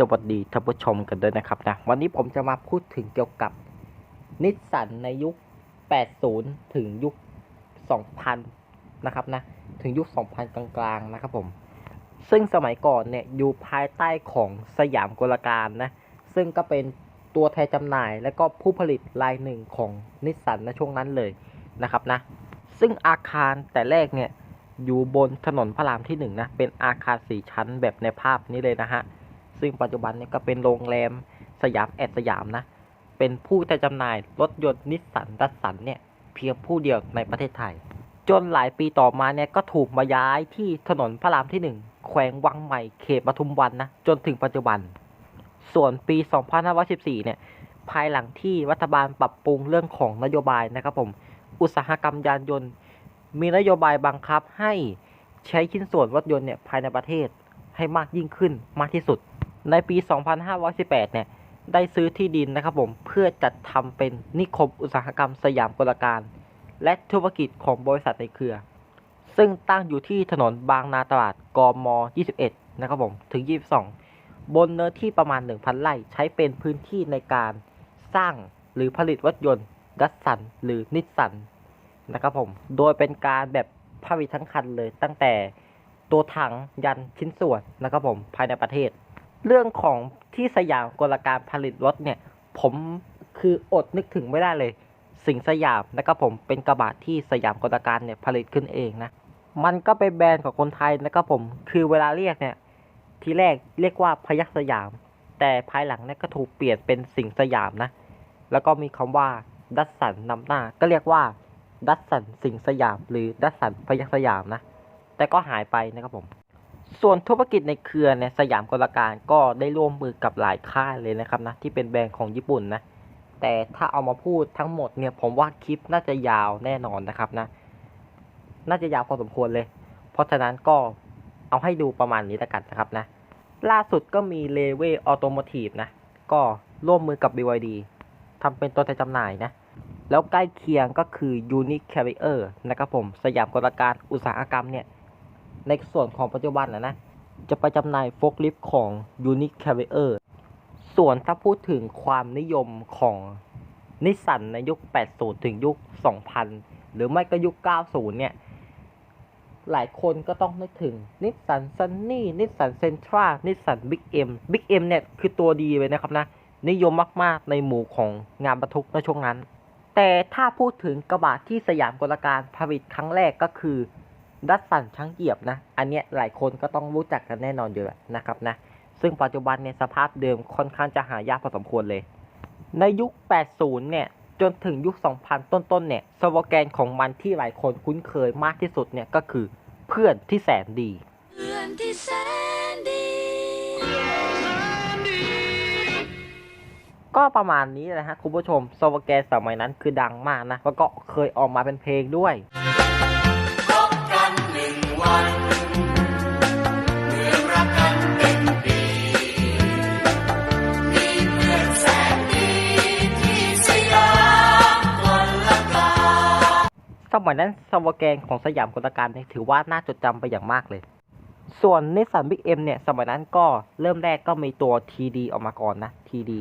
สวัสดีท่านผู้ชมกันด้วยนะครับนะวันนี้ผมจะมาพูดถึงเกี่ยวกับนิสสันในยุค 80 ถึงยุค 2000 นะครับนะถึงยุค 2000 กลางๆนะครับผม ซึ่งสมัยก่อนเนี่ยอยู่ภายใต้ของสยามกลการนะ ซึ่งก็เป็นตัวแทนจำหน่ายและก็ผู้ผลิตรายหนึ่งของนิสสันในช่วงนั้นเลยนะครับนะ ซึ่งอาคารแต่แรกเนี่ยอยู่บนถนนพระรามที่หนึ่งนะเป็นอาคารสี่ชั้นแบบในภาพนี้เลยนะฮะ ซึ่งปัจจุบันเนี่ยก็เป็นโรงแรมสยามแอดสยามนะ เป็นผู้แต่จำหน่ายรถยนต์นิสสันดัสสันเนี่ยเพียงผู้เดียวในประเทศไทย จนหลายปีต่อมาเนี่ยก็ถูกมาย้ายที่ถนนพระรามที่ 1 แขวงวังใหม่เขตปทุมวันนะ จนถึงปัจจุบัน ส่วนปี 2514 เนี่ยภายหลังที่รัฐบาลปรับปรุงเรื่องของนโยบายนะครับผม อุตสาหกรรมยานยนต์ มีนโยบายบังคับให้ใช้ชิ้นส่วนรถยนต์เนี่ยภายในประเทศให้มากยิ่งขึ้นมากที่สุด ในปี 2518 เนี่ย ได้ซื้อที่ดินนะครับผมเพื่อจัดทำเป็นนิคมอุตสาหกรรมสยามกลการ และธุรกิจของบริษัทในเครือ ซึ่งตั้งอยู่ที่ถนนบางนาตราดกม 21 นะครับผมถึง 22 บนเนื้อที่ประมาณ 1,000 ไร่ใช้เป็นพื้นที่ในการสร้างหรือผลิตรถยนต์ดัสสันหรือนิสสันนะครับผม โดยเป็นการแบบผลิตทั้งคันเลยตั้งแต่ตัวถังยันชิ้นส่วนนะครับผมภายในประเทศ เรื่องของที่สยามกลการผลิตรถเนี่ย ผมคืออดนึกถึงไม่ได้เลย สิ่งสยามนะครับผมเป็นกระบะที่สยามกลการเนี่ยผลิตขึ้นเองนะมันก็เป็นแบรนด์ของคนไทยนะครับผมคือเวลาเรียกเนี่ยทีแรกเรียกว่าพยัคฆ์สยาม แต่ภายหลังเนี่ยก็ถูกเปลี่ยนเป็นสิ่งสยามนะ แล้วก็มีคำว่าดัสสันนำหน้า ก็เรียกว่าดัสสันสิงสยาม หรือดัสสันพยัคฆ์สยามนะ แต่ก็หายไปนะครับผม ส่วนธุรกิจในเครือเนี่ยสยามกลการก็ได้ร่วมมือกับหลายค่ายเลยนะครับนะที่เป็นแบรนด์ของญี่ปุ่นนะแต่ถ้าเอามาพูดทั้งหมดเนี่ยผมว่าคลิปน่าจะยาวแน่นอนนะครับนะน่าจะยาวพอสมควรเลย เพราะฉะนั้นก็เอาให้ดูประมาณนี้ล้วกันนะครับนะล่าสุดก็มีเลเวออโตโมทีฟนะก็ร่วมมือกับ BYD ทำเป็นตัวแทนจำหน่ายนะแล้วใกล้เคียงก็คือ Unique Carrier นะครับผมสยามกลการอุตสาหกรรมเนี่ย ในส่วนของปัจจุบันนะนะ จะไปจำหน่ายโฟกลิฟต์ของ Unique Carrier ส่วนถ้าพูดถึงความนิยมของนิสสันในยุค 80 ถึงยุค 2000 หรือไม่ก็ยุค 90 เนี่ย หลายคนก็ต้องนึกถึงนิสสันซันนี่นิสสันเซนทรานิสสันบิ๊กเอ็มบิ๊กเอ็มเนี่ย คือตัวดีเลยนะครับนะ นิยมมาก ๆ ในหมู่ของงานบรรทุกในช่วงนั้น แต่ถ้าพูดถึงกระบะที่สยามกลการผลิตครั้งแรกก็คือ ดัสสันช้างเหยียบนะ อันเนี้ยหลายคนก็ต้องรู้จักกันแน่นอนอยู่แล้วนะครับนะ ซึ่งปัจจุบันเนี่ยสภาพเดิมค่อนข้างจะหายากพอสมควรเลย ในยุค 80 เนี่ยจนถึงยุค 2000 ต้นๆ เนี่ยสโลแกนของมันที่หลายคนคุ้นเคยมากที่สุดเนี่ยก็คือเพื่อนที่แสนดี เพื่อนที่แสนดี ก็ประมาณนี้นะฮะคุณผู้ชมสโลแกนสมัยนั้นคือดังมากนะ แล้วก็เคยออกมาเป็นเพลงด้วย สมัยนั้นสวแกนของสยามกลการเนี่ยถือว่าน่าจดจำไปอย่างมากเลย ส่วนนิสสันบิ๊กเอ็มเนี่ย สมัยนั้นก็เริ่มแรกก็มีตัว TD ออกมาก่อนนะ TD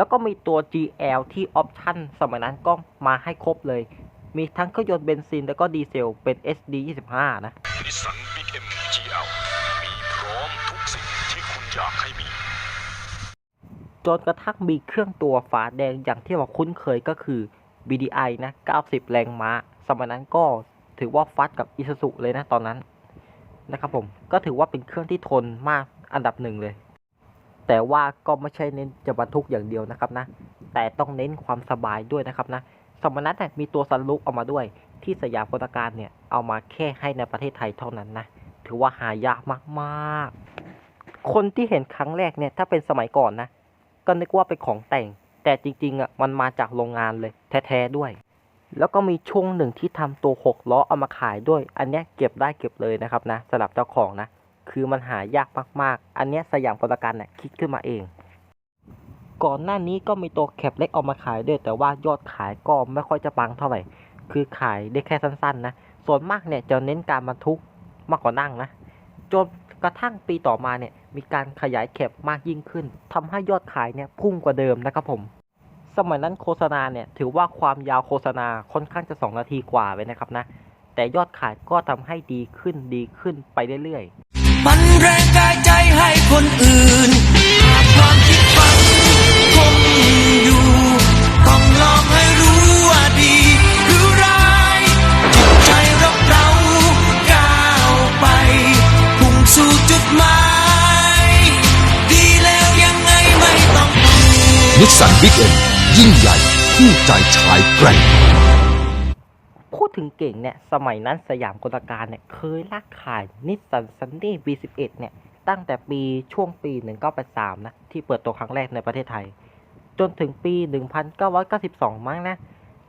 แล้วก็มีตัว GL ที่ออปชั่นสมัยนั้นก็มาให้ครบเลย มีทั้งเครื่องยนต์เบนซินแล้วก็ดีเซลเป็น SD 25 นะนิสสันบิ๊กเอ็ม GL มีพร้อมทุกสิ่งที่คุณอยากให้มี จนกระทั่งมีเครื่องตัวฝาแดงอย่างที่เราคุ้นเคยก็คือ BDI นะ 90 แรงม้า สมัยนั้นก็ถือว่าฟัดกับ Isuzu เลยนะตอนนั้นนะครับผม ก็ถือว่าเป็นเครื่องที่ทนมากอันดับหนึ่งเลย แต่ว่าก็ไม่ใช่เน้นจะบรรทุกอย่างเดียวนะครับนะ แต่ต้องเน้นความสบายด้วยนะครับนะ สมัยนั้นเนี่ยมีตัวซันลุกออกมาด้วย ที่สยามกลการเนี่ยเอามาแค่ให้ในประเทศไทยเท่านั้นนะ ถือว่าหายากมากๆ คนที่เห็นครั้งแรกเนี่ยถ้าเป็นสมัยก่อนนะ ก็นึกว่าเป็นของแต่ง แต่จริงๆอะมันมาจากโรงงานเลย แท้ๆด้วย แล้วก็มีช่วงหนึ่งที่ทำตัวหกล้อเอามาขายด้วย อันนี้เก็บได้เก็บเลยนะครับนะสำหรับเจ้าของนะ คือมันหายากมากๆ อันเนี้ยสยามประกันเนี่ยคิดขึ้นมาเอง ก่อนหน้านี้ก็มีตัวแคปเล็กออกมาขายด้วย แต่ว่ายอดขายก็ไม่ค่อยจะปังเท่าไหร่ คือขายได้แค่สั้นๆนะ ส่วนมากเนี่ยจะเน้นการบรรทุกมากกว่านั่งนะ จนกระทั่งปีต่อมาเนี่ยมีการขยายแคปมากยิ่งขึ้นทำให้ยอดขายเนี่ยพุ่งกว่าเดิมนะครับผม สมัยนั้นโฆษณาเนี่ยถือว่าความยาวโฆษณาค่อนข้างจะ 2 นาทีกว่าเลยนะครับนะ แต่ยอดขายก็ทำให้ดีขึ้นดีขึ้นไปเรื่อยๆ แรงกายใจให้คนอื่นหากความคิดฝันคงอยู่ ต้องลองให้รู้ว่าดีหรือร้ายจิตใจเราเราก้าวไปพุ่งสู่จุดหมายดีแล้วยังไงไม่ต้องกลัวนิสสันบิ๊กเอ็มยิ่งใหญ่คู่ใจชายแกร่ง ถึงเก่งเนี่ย สมัยนั้นสยามกลการเนี่ย เคยลากขายนิสสันซันนี่ V11 เนี่ย ตั้งแต่ปีช่วงปี 1983 นะ ที่เปิดตัวครั้งแรกในประเทศไทย จนถึงปี 1992 มั้งนะ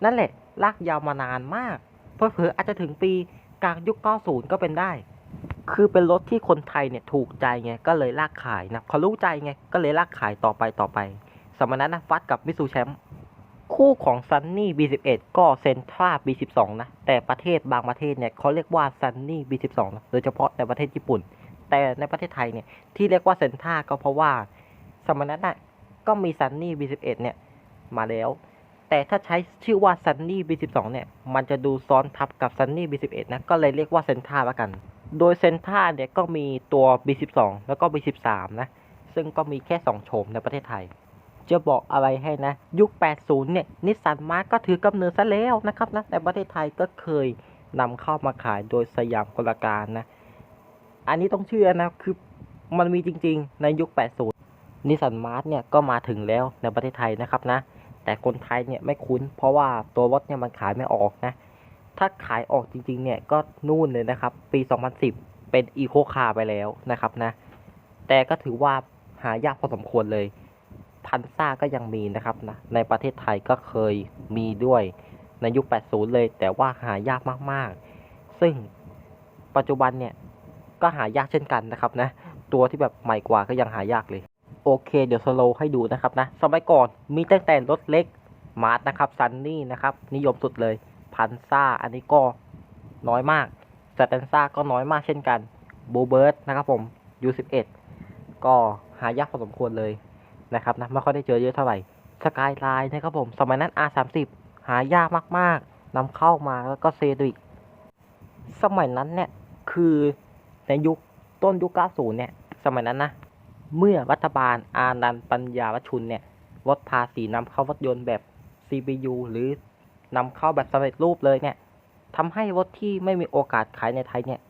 นั่นแหละลากยาวมานานมากเผลอๆออาจจะถึงปีกลางยุค 90 ก็เป็นได้ คือเป็นรถที่คนไทยเนี่ยถูกใจไง ก็เลยลากขายนะเขารู้ใจไง ก็เลยลากขายต่อไปต่อไป สมัยนั้นนะฟัดกับมิซูแชมป์ คู่ของ Sunny B11 ก็เซนทรา B12 นะ แต่ประเทศบางประเทศเนี่ยเขาเรียกว่า Sunny B12 นะโดยเฉพาะในประเทศญี่ปุ่น แต่ในประเทศไทยเนี่ยที่เรียกว่าเซนทราก็เพราะว่าสมัยนั้นน่ะก็มี Sunny B11 เนี่ยมาแล้ว แต่ถ้าใช้ชื่อว่า Sunny B12 เนี่ยมันจะดูซ้อนทับกับ Sunny B11 นะก็เลยเรียกว่าเซนทราละกัน โดยเซนทราเนี่ยก็มีตัว B12 แล้วก็ B13 นะซึ่งก็มีแค่ 2 โฉมในประเทศไทย จะบอกอะไรให้นะ ยุค 80 เนี่ย นิสสันมาร์ก็ถือกำเนิดซะแล้วนะครับนะแต่ประเทศไทยก็เคยนำเข้ามาขายโดยสยามกลการนะ อันนี้ต้องเชื่อนะ คือมันมีจริงๆ ในยุค 80 นิสสันมาร์เนี่ยก็มาถึงแล้วในประเทศไทยนะครับนะ แต่คนไทยเนี่ยไม่คุ้น เพราะว่าตัวรถเนี่ยมันขายไม่ออกนะ ถ้าขายออกจริงๆ เนี่ยก็นู่นเลยนะครับ ปี 2010 เป็นอีโคคาร์ไปแล้วนะครับนะ แต่ก็ถือว่าหายากพอสมควรเลย พันซ่าก็ยังมีนะครับนะในประเทศไทยก็เคยมีด้วยในยุค 80 เลย แต่ว่าหายากมากๆ ซึ่งปัจจุบันเนี่ยก็หายากเช่นกันนะครับนะ ตัวที่แบบใหม่กว่าก็ยังหายากเลย โอเคเดี๋ยวสโลว์ให้ดูนะครับนะ สมัยก่อนมีตั้งแต่รถเล็กมาร์ทนะครับซันนี่นะครับนิยมสุดเลยพันซ่าอันนี้ก็น้อยมากสแตนซ่าก็น้อยมากเช่นกันบูเบิร์ดนะครับผม U11 ก็หายากพอสมควรเลย นะครับนะไม่ค่อยได้เจอเยอะเท่าไหร่สกายไลน์นะครับผมสมัยนั้น R30 หายากมากๆนำเข้ามาแล้วก็เซดิกสมัยนั้นเนี่ยคือในยุคต้นยุค 90 เนี่ย สมัยนั้นนะ เมื่อรัฐบาลอานันต์ปัญญาวชุนเนี่ยลดภาษีนำเข้ารถยนต์แบบ CPU หรือนำเข้าแบบสำเร็จรูปเลยเนี่ยทำให้รถที่ไม่มีโอกาสขายในไทยเนี่ย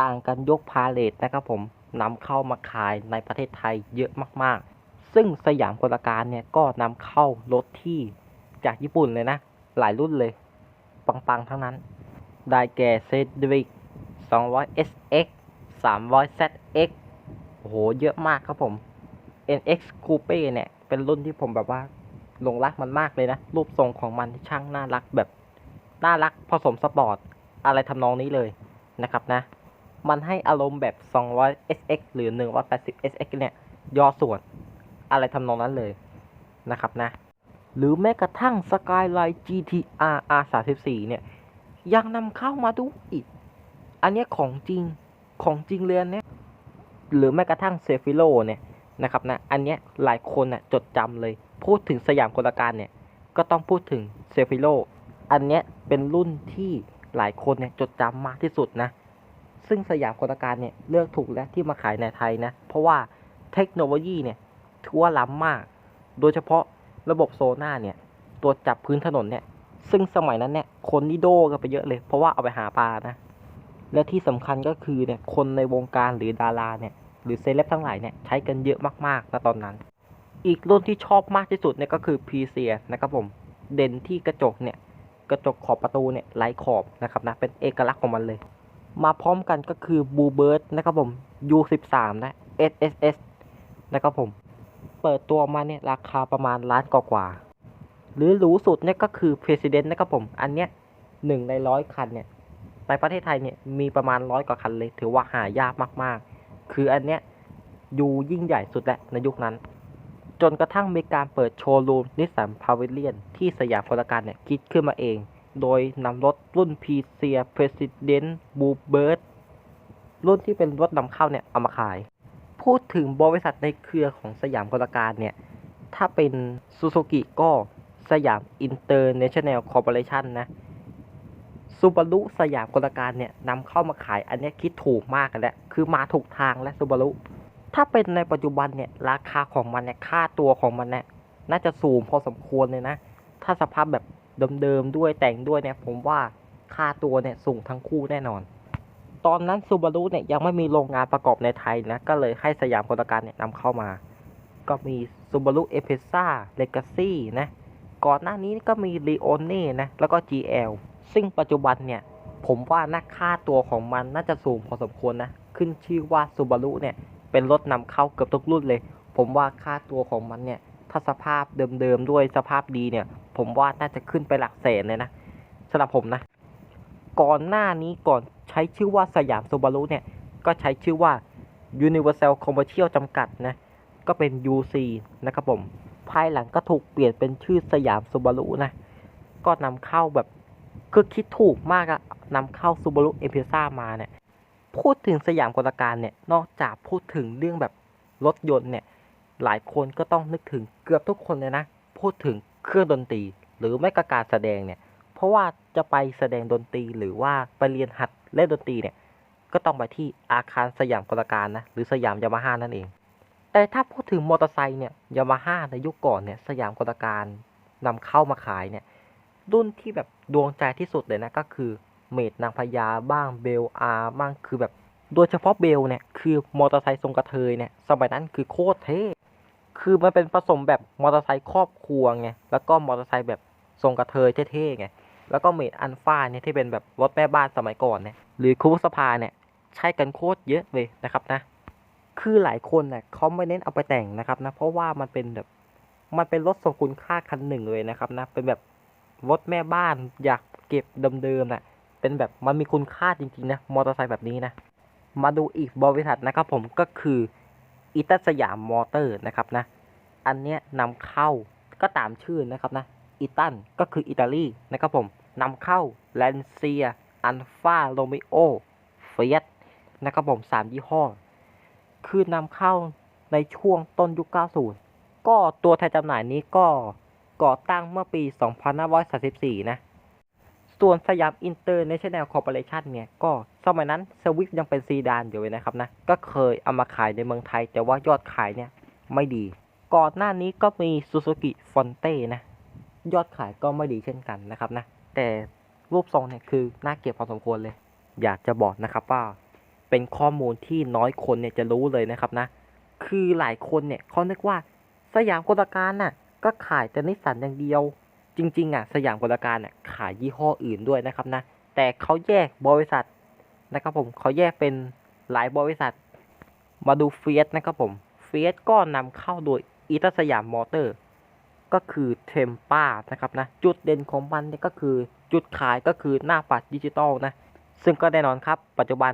ต่างกันยกพาเลทนะครับผมนำเข้ามาขายในประเทศไทยเยอะมากๆ ซึ่งสยามกลการเนี่ยก็นำเข้ารถที่จากญี่ปุ่นเลยนะ หลายรุ่นเลย ปังๆ ทั้งนั้น ได้แก่เซดวิก200 SX 300 ZX โอ้โห เยอะมากครับผม NX Coupe เนี่ย เป็นรุ่นที่ผมแบบว่าหลงรักมันมากเลยนะ รูปทรงของมันช่างน่ารักแบบ น่ารักผสมสปอร์ต อะไรทำนองนี้เลยนะครับนะ มันให้อารมณ์แบบ 200 SX หรือ 180 SX เนี่ยย่อส่วน อะไรทำนองนั้นเลยนะครับนะ หรือแม้กระทั่ง Skyline GTR R34 เนี่ยยังนำเข้ามาดูอีก อันเนี้ยของจริงของจริงเลยอันเนี้ยหรือแม้กระทั่งเซฟิโลเนี่ยนะครับนะ อันเนี้ยหลายคนน่ะจดจำเลย พูดถึงสยามกลการเนี่ยก็ต้องพูดถึงเซฟิโลอันเนี้ยเป็นรุ่นที่หลายคนเนี่ยจดจำมากที่สุดนะ ซึ่งสยามกลการเนี่ยเลือกถูกแล้วที่มาขายในไทยนะ เพราะว่าเทคโนโลยีเนี่ย ถือว่าล้ำมาก โดยเฉพาะระบบโซน่าเนี่ย ตัวจับพื้นถนนเนี่ย ซึ่งสมัยนั้นเนี่ย คนนี่โดกันไปเยอะเลย เพราะว่าเอาไปหาปลานะ และที่สำคัญก็คือเนี่ย คนในวงการหรือดาราเนี่ย หรือเซเลบทั้งหลายเนี่ย ใช้กันเยอะมากๆณตอนนั้น อีกรุ่นที่ชอบมากที่สุดเนี่ยก็คือ p ีเซียนะครับผม เด่นที่กระจกเนี่ย กระจกขอบประตูเนี่ยไร้ขอบนะครับนะ เป็นเอกลักษณ์ของมันเลย มาพร้อมกันก็คือ Blue Bird นะครับผม U13 นะ SSS นะครับผม เปิดตัวมาเนี่ยราคาประมาณล้านกว่าๆหรือหรูสุดเนี่ยก็คือ President นะครับผม อันเนี้ยหนึ่งในร้อยคันเนี่ยในประเทศไทยเนี่ยมีประมาณร้อยกว่าคันเลย ถือว่าหายากมากๆ คืออันเนี้ยดูยิ่งใหญ่สุดแหละในยุคนั้น จนกระทั่งมีการเปิดโชว์รูมนิสสันพาวิเลียนที่สยามพารากอนเนี่ยคิดขึ้นมาเอง โดยนำรถรุ่น p ีเซีย President Bluebird รุ่นที่เป็นรถนำเข้าเนี่ยเอามาขาย พูดถึงบริษัทในเครือของสยามพารากอนเนี่ย ถ้าเป็นซูซูกิก็สยามอินเตอร์เนชั่นแนลคอร์ปอเรชันนะซูบารุสยามกลการเนี่ยนำเข้ามาขายอันนี้คิดถูกมากแล้ว คือมาถูกทางและซูบารุถ้าเป็นในปัจจุบันเนี่ยราคาของมันเนี่ยค่าตัวของมันเนี่ยน่าจะสูงพอสมควรเลยนะ ถ้าสภาพแบบเดิมๆด้วยแต่งด้วยเนี่ยผมว่าค่าตัวเนี่ยสูงทั้งคู่แน่นอน ตอนนั้นซูบารุเนี่ยยังไม่มีโรงงานประกอบในไทยนะ ก็เลยให้สยามกลการเนี่ยนำเข้ามา ก็มี Subaru e p e s a Legacy นะ ก่อนหน้านี้ก็มี Leone นะ แล้วก็ GL ซึ่งปัจจุบันเนี่ย ผมว่านักค่าตัวของมันน่าจะสูงพอสมควรนะ ขึ้นชื่อว่า Subaru เนี่ย เป็นรถนำเข้าเกือบทุกรุ่นเลย ผมว่าค่าตัวของมันเนี่ย ถ้าสภาพเดิมๆด้วยสภาพดีเนี่ย ผมว่าน่าจะขึ้นไปหลักแสนเลยนะสำหรับผมนะ ก่อนหน้านี้ก่อนใช้ชื่อว่าสยาม Subaru เนี่ย ก็ใช้ชื่อว่า Universal Commercial จำกัดนะ ก็เป็น UC นะครับผม ภายหลังก็ถูกเปลี่ยนเป็นชื่อสยามซูบารุนะ ก็นำเข้าแบบคือคิดถูกมากอะนำเข้าซูบารุเอ p พซ่ามาเนี่ย พูดถึงสยามกลการเนี่ย นอกจากพูดถึงเรื่องแบบรถยนต์เนี่ย หลายคนก็ต้องนึกถึงเกือบทุกคนเลยนะ พูดถึงเครื่องดนตรี หรือไม่ก็การแสดงเนี่ย เพราะว่าจะไปแสดงดนตรีหรือว่าไปเรียนหัดเล่นดนตรีเนี่ย ก็ต้องไปที่อาคารสยามกลการนะ หรือสยามยามาฮ่านั่นเอง แต่ถ้าพูดถึงมอเตอร์ไซค์เนี่ยยามาฮ่าในยุคก่อนเนี่ย สยามกลการนำเข้ามาขายเนี่ย รุ่นที่แบบดวงใจที่สุดเลยนะก็คือเมดนางพญาบ้างเบลอาร์บ้างคือแบบ โดยเฉพาะเบลเนี่ยคือมอเตอร์ไซค์ทรงกระเทยเนี่ยสมัยนั้นคือโคตรเท่คือมันเป็นผสมแบบมอเตอร์ไซค์ครอบครัวไงแล้วก็มอเตอร์ไซค์แบบทรงกระเทยเท่ๆไง แล้วก็เมดอันฟ้าเนี่ยที่เป็นแบบรถแม่บ้านสมัยก่อนเนี่ยหรือคูสภาเนี่ยใช้กันโคตรเยอะเลยนะครับนะ คือหลายคนเนี่ยเขาไม่เน้นเอาไปแต่งนะครับนะ เพราะว่ามันเป็นแบบมันเป็นรถทรงคุณค่าคันหนึ่งเลยนะครับนะ เป็นแบบรถแม่บ้านอยากเก็บเดิมๆน่ะเป็นแบบมันมีคุณค่าจริงๆนะมอเตอร์ไซค์แบบนี้นะ มาดูอีกบริษัทนะครับผมก็คืออิตาสยามมอเตอร์นะครับนะ อันเนี้ยนำเข้าก็ตามชื่อนะครับนะอิตันก็คืออิตาลีนะครับผม นำเข้าแลนเซีย อันฟาโรมิโอเฟียสนะครับผมสามยี่ห้อ คือนำเข้าในช่วงต้นยุค 90 ก็ตัวแทนจำหน่ายนี้ก็ก่อตั้งเมื่อปี 2534 นะ ส่วนสยามอินเตอร์เนชั่นแนลคอร์ปอเรชันเนี่ย ก็สมัยนั้นสวิฟยังเป็นซีดานอยู่เลยนะครับนะ ก็เคยเอามาขายในเมืองไทย แต่ว่ายอดขายเนี่ยไม่ดี ก่อนหน้านี้ก็มีซูซูกิฟอนเต้นะ ยอดขายก็ไม่ดีเช่นกันนะครับนะ แต่รูปทรงเนี่ยคือน่าเก็บพอสมควรเลย อยากจะบอกนะครับว่าเป็นข้อมูลที่น้อยคนเนี่ยจะรู้เลยนะครับนะ คือหลายคนเนี่ยเขานึกว่าสยามกลการน่ะก็ขายแต่นิสสันอย่างเดียว จริงๆอะสยามกลการน่ะขายยี่ห้ออื่นด้วยนะครับนะ แต่เขาแยกบริษัทนะครับผมเขาแยกเป็นหลายบริษัท มาดูเฟียสนะครับผมเฟียสก็นำเข้าโดยอิตาสยามมอเตอร์ ก็คือเทมป้านะครับนะจุดเด่นของมันเนี่ยก็คือจุดขายก็คือหน้าปัดดิจิตอลนะซึ่งก็แน่นอนครับ ปัจจุบัน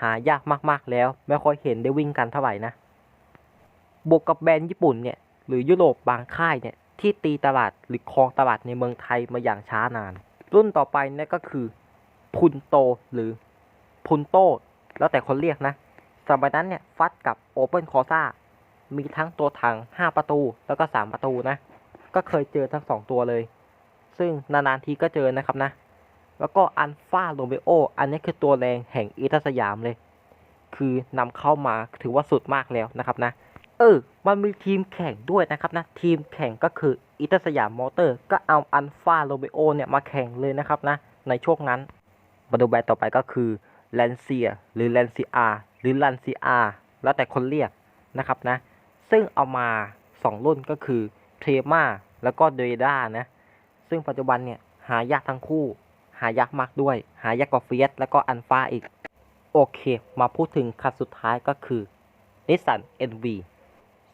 หายากมากๆแล้ว ไม่ค่อยเห็นได้วิ่งกันเท่าไหร่นะบวกกับแบรนด์ญี่ปุ่นเนี่ยหรือยุโรปบางค่ายเนี่ยที่ตีตลาดหรือครองตลาดในเมืองไทยมาอย่างช้านาน รุ่นต่อไปเนี่ยก็คือพุนโตหรือพุนโตแล้วแต่คนเรียกนะสมัยนั้นเนี่ยฟัดกับโอเ n นคอ s a มีทั้งตัวถัง 5 ประตูแล้วก็ 3 ประตูนะ ก็เคยเจอทั้ง2ตัวเลย ซึ่งนานๆทีก็เจอนะครับนะ แล้วก็อันฟาโรเมโอ อันนี้คือตัวแรงแห่งอิตาสยามเลย คือนำเข้ามาถือว่าสุดมากแล้วนะครับนะ เออ มันมีทีมแข่งด้วยนะครับนะ ทีมแข่งก็คืออิตาสยามมอเตอร์ ก็เอาอันฟาโรเมโอเนี่ยมาแข่งเลยนะครับนะ ในช่วงนั้น มาดูแบรนด์ต่อไปก็คือแลนเซียหรือแลนซีอาหรือลันซีอาแล้วแต่คนเรียกนะครับนะ ซึ่งเอามา 2 รุ่นก็คือ เทมาแล้วก็เดด้านะ ซึ่งปัจจุบันเนี่ยหายากทั้งคู่ หายากมากด้วย หายากกว่าเฟียสแล้วก็อันฟ้าอีก โอเค มาพูดถึงคันสุดท้ายก็คือ Nissan NV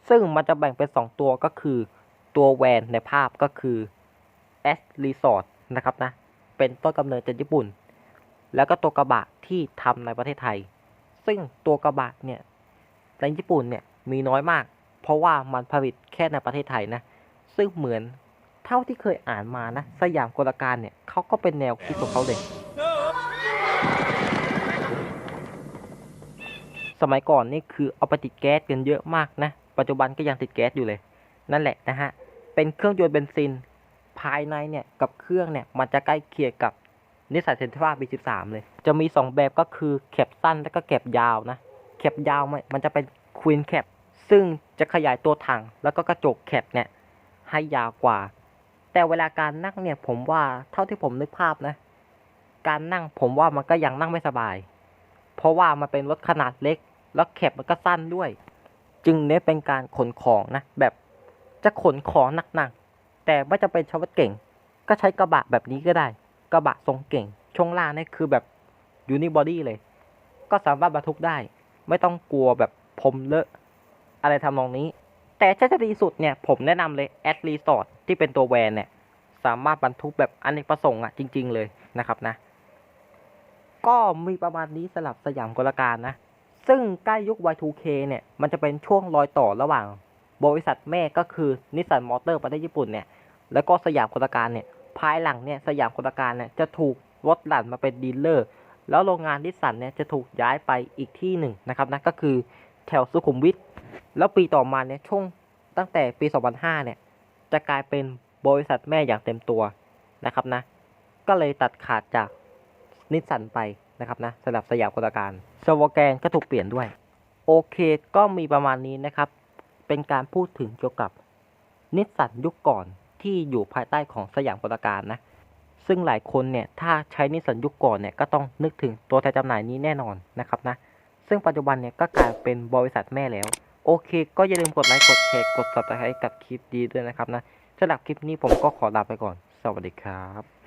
ซึ่งมันจะแบ่งเป็น 2 ตัวก็คือ ตัวแวนในภาพก็คือ S Resort นะครับนะ เป็นต้นกำเนิดจากญี่ปุ่น แล้วก็ตัวกระบะที่ทำในประเทศไทย ซึ่งตัวกระบะเนี่ยในญี่ปุ่นเนี่ยมีน้อยมาก เพราะว่ามันผลิตแค่ในประเทศไทยนะ ซึ่งเหมือน เท่าที่เคยอ่านมานะ สยามกลการเนี่ยเขาก็เป็นแนวคิดของเขาเลย สมัยก่อนนี่คือเอาไปติดแก๊สกันเยอะมากนะ ปัจจุบันก็ยังติดแก๊สอยู่เลย นั่นแหละนะฮะ เป็นเครื่องยนต์เบนซิน ภายในเนี่ยกับเครื่องเนี่ยมันจะใกล้เคียงกับนิสสันเซนทรา B13 เลย จะมี 2 แบบก็คือแคปสั้นและก็แคปยาวนะ แคปยาวมันมันจะเป็นควีนแคปซึ่งจะขยายตัวถังแล้วก็กระจกแคปเนี่ย ให้ยาวกว่า แต่เวลาการนั่งเนี่ยผมว่าเท่าที่ผมนึกภาพนะ การนั่งผมว่ามันก็ยังนั่งไม่สบาย เพราะว่ามันเป็นรถขนาดเล็ก แล้วแคปมันก็สั้นด้วย จึงเน้นเป็นการขนของนะ แบบจะขนของหนักๆ แต่ไม่จะเป็นชาวเก่ง ก็ใช้กระบะแบบนี้ก็ได้ กระบะทรงเก่ง ช่วงล่างนี่คือแบบยูนิบอดี้เลย ก็สามารถบรรทุกได้ ไม่ต้องกลัวแบบผมเลอะ อะไรทำนองนี้ แต่ถ้าจะดีสุดเนี่ย ผมแนะนำเลยแอดรีสอร์ทที่เป็นตัวแวนเนี่ย สามารถบรรทุกแบบอเนกประสงค์อะจริง ๆ เลยนะครับนะ ก็มีประมาณนี้สำหรับสยามกลการนะ ซึ่งใกล้ยุค Y2K เนี่ย มันจะเป็นช่วงรอยต่อระหว่าง บริษัทแม่ก็คือนิสสันมอเตอร์ประเทศญี่ปุ่นเนี่ย แล้วก็สยามกลการเนี่ย ภายหลังเนี่ยสยามกลการเนี่ยจะถูกลดหลั่นมาเป็นดีลเลอร์ แล้วโรงงานนิสสันเนี่ยจะถูกย้ายไปอีกที่หนึ่งนะครับนะก็คือ แถวสุขุมวิทแล้วปีต่อมาเนี่ยช่วงตั้งแต่ปี 2005 เนี่ย จะกลายเป็นบริษัทแม่อย่างเต็มตัวนะครับนะ ก็เลยตัดขาดจากนิสสันไปนะครับนะสำหรับสยามกลการสโลแกนก็ถูกเปลี่ยนด้วย โอเคก็มีประมาณนี้นะครับ เป็นการพูดถึงเกี่ยวกับนิสสันยุคก่อนที่อยู่ภายใต้ของสยามกลการนะ ซึ่งหลายคนเนี่ยถ้าใช้นิสสันยุคก่อนเนี่ยก็ต้องนึกถึงตัวแทนจำหน่ายนี้แน่นอนนะครับนะ ซึ่งปัจจุบันเนี่ยก็กลายเป็นบริษัทแม่แล้ว โอเค ก็อย่าลืมกดไลค์กดแชร์กด subscribe กับคลิปดีด้วยนะครับนะสำหรับคลิปนี้ผมก็ขอลาไปก่อน สวัสดีครับ